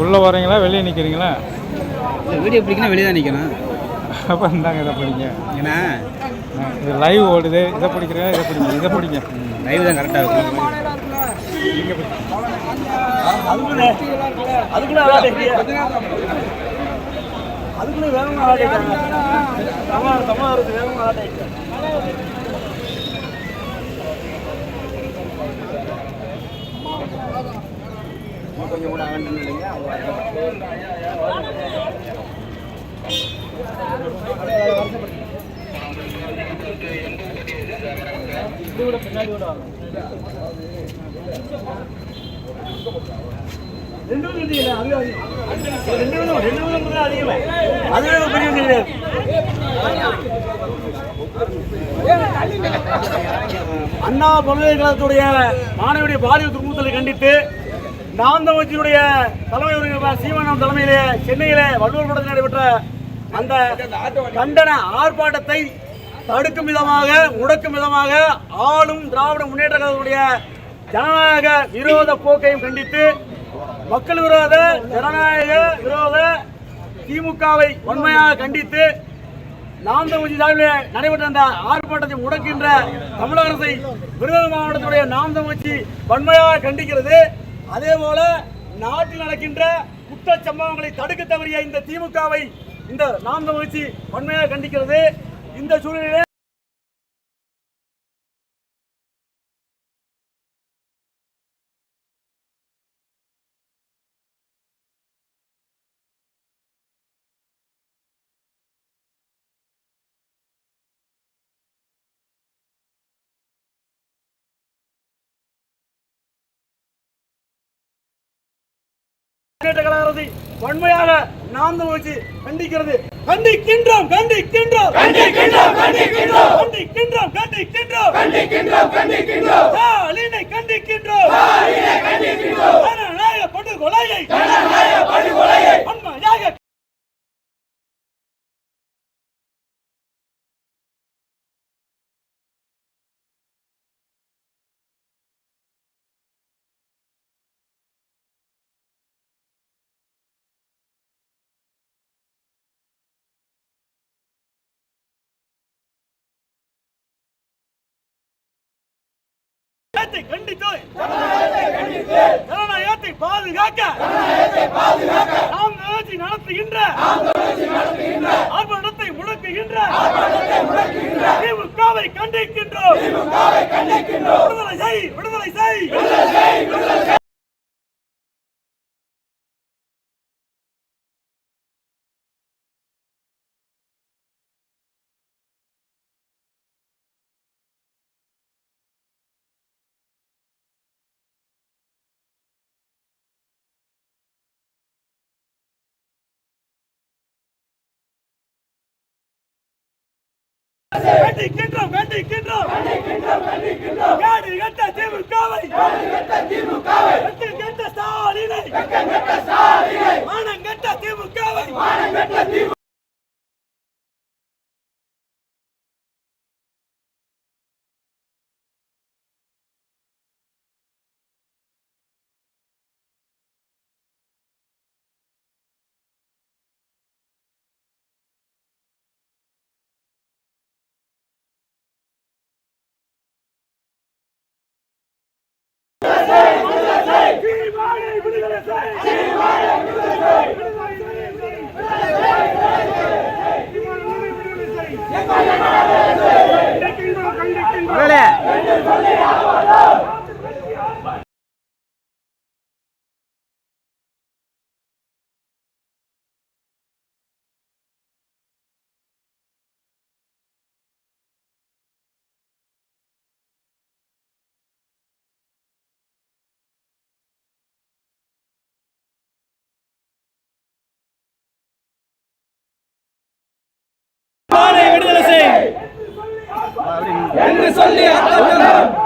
உள்ளே வரீங்களா வெளியே நிற்கிறீங்களா வீடியோ பிடிக்கணும் வெளியே தான் நிற்கணும் அப்போ இந்தாங்க இதை பிடிங்க. ஏன்னா இது லைவ் ஓடுது. இதை பிடிக்கிறீங்களா இதை பிடிங்க இதை பிடிங்க. லைவ் தான் கரெக்டாக இருக்கும். அதுக்குள்ள விளையாட்டு அதுக்குள்ள வேகமா விளையாடிட்டாங்க தமிழ் தமிழ் வேகமா விளையாடிட்டாங்க கொஞ்சம் கூட ஆகணும் இல்லைங்க ரெண்டு பேரும் இல்லையா? ரெண்டு ரெண்டு அதிகமே. அதுவே பெரிய கிடையாது. அண்ணா பல்கலைக்கழகத்துடைய மாணவியுடைய பாலியல் துன்புறுத்தலை கண்டித்து நாந்தவச்சியுடைய தலைமை ஒருங்கிணைப்பாளர் சீமானம் தலைமையிலே சென்னையிலே வள்ளுவர் படத்தில் நடைபெற்ற அந்த கண்டன ஆர்ப்பாட்டத்தை தடுக்கும் விதமாக முடக்கும் விதமாக ஆளும் திராவிட முன்னேற்ற கழகத்துடைய ஜனநாயக விரோத போக்கையும் கண்டித்து மக்கள் விரோத ஜனநாயக விரோத திமுகவை வன்மையாக கண்டித்து நாம் சார்பில் நடைபெற்ற அந்த ஆர்ப்பாட்டத்தை முடக்கின்ற தமிழக அரசை விருதுநகர் மாவட்டத்துடைய நாம் வன்மையாக கண்டிக்கிறது. அதே போல நாட்டில் நடக்கின்ற குற்ற சம்பவங்களை தடுக்க தவறிய இந்த திமுகவை இந்த நாம் தமிழ்ச்சி வன்மையாக கண்டிக்கிறது. இந்த சூழ்நிலையிலே அரசை வன்மையாக நாம் தமிழ்ச்சி கண்டிக்கிறது. கண்டிக்கின்றோம் கண்டிக்கின்றோம். கண்டிக்கின்றோம் கண்டிக்கின்றோம். கண்டிக்கின்றோம் கண்டிக்கின்றோம். கண்டிக்கின்றோம் கண்டிக்கின்றோம். ஸ்டாலினை கண்டிக்கின்றோம். ஸ்டாலினை கண்டிக்கின்றோம். ஜனநாயக படுகொலையை. ஜனநாயக படுகொலையை. வன்மையாக ஜனநாயகத்தை கண்டித்து ஜனநாயகத்தை பாதுகாக்க நாம் நிகழ்ச்சி நடத்துகின்ற ஆர்ப்பாட்டத்தை முடக்குகின்ற திமுகவை கண்டிக்கின்றோம். விடுதலை செய் விடுதலை செய். கண்டிக்கின்றோம் கண்டிக்கின்றோம் கண்டிக்கின்றோம் கண்டிக்கின்றோம் காடு கட்ட திமுகவை. காடு জন্য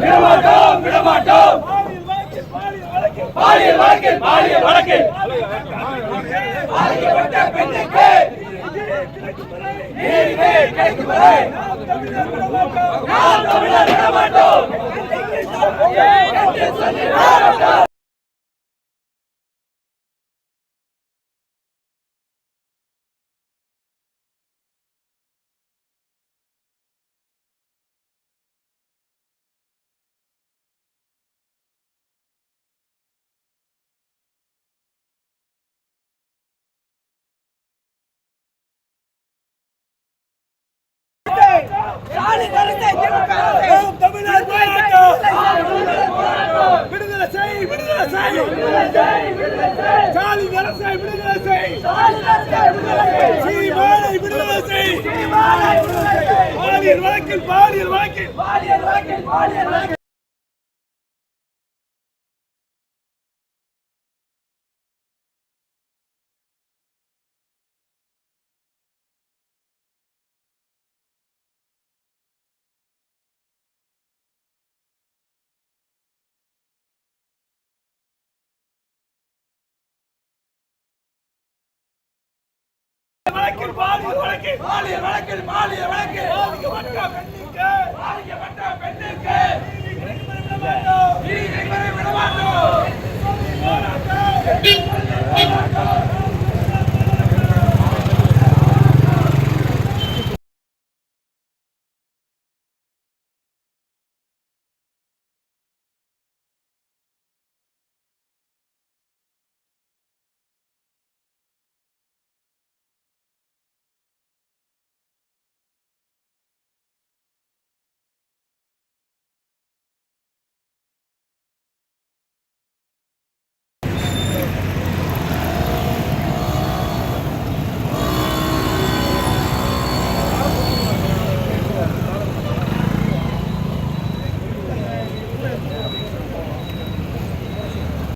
விடமாட்டோம் விடமாட்டோம். பாலியல் வழக்கில் பாலியல் வழக்கில். பாதிக்கப்பட்ட பெண்ணுக்கு நீதி கிடைக்கும் நாம் தமிழர் விடமாட்டோம். விடுதலை செய் விடுதலை செய் சாலி அரசை விடுதலை செய். சீமானை விடுதலை செய். பாலியல் வழக்கில் பாலியல் வழக்கில். வழக்கில் பாலியல் வழக்கில் பாலியல் வழக்கில் பாலியல் வழக்கில். பாதிக்கப்பட்ட பெண்ணுக்கு பாதிக்கப்பட்ட பெண்ணுக்கு நீதி விட மாட்டோம். நீதி விட மாட்டோம்.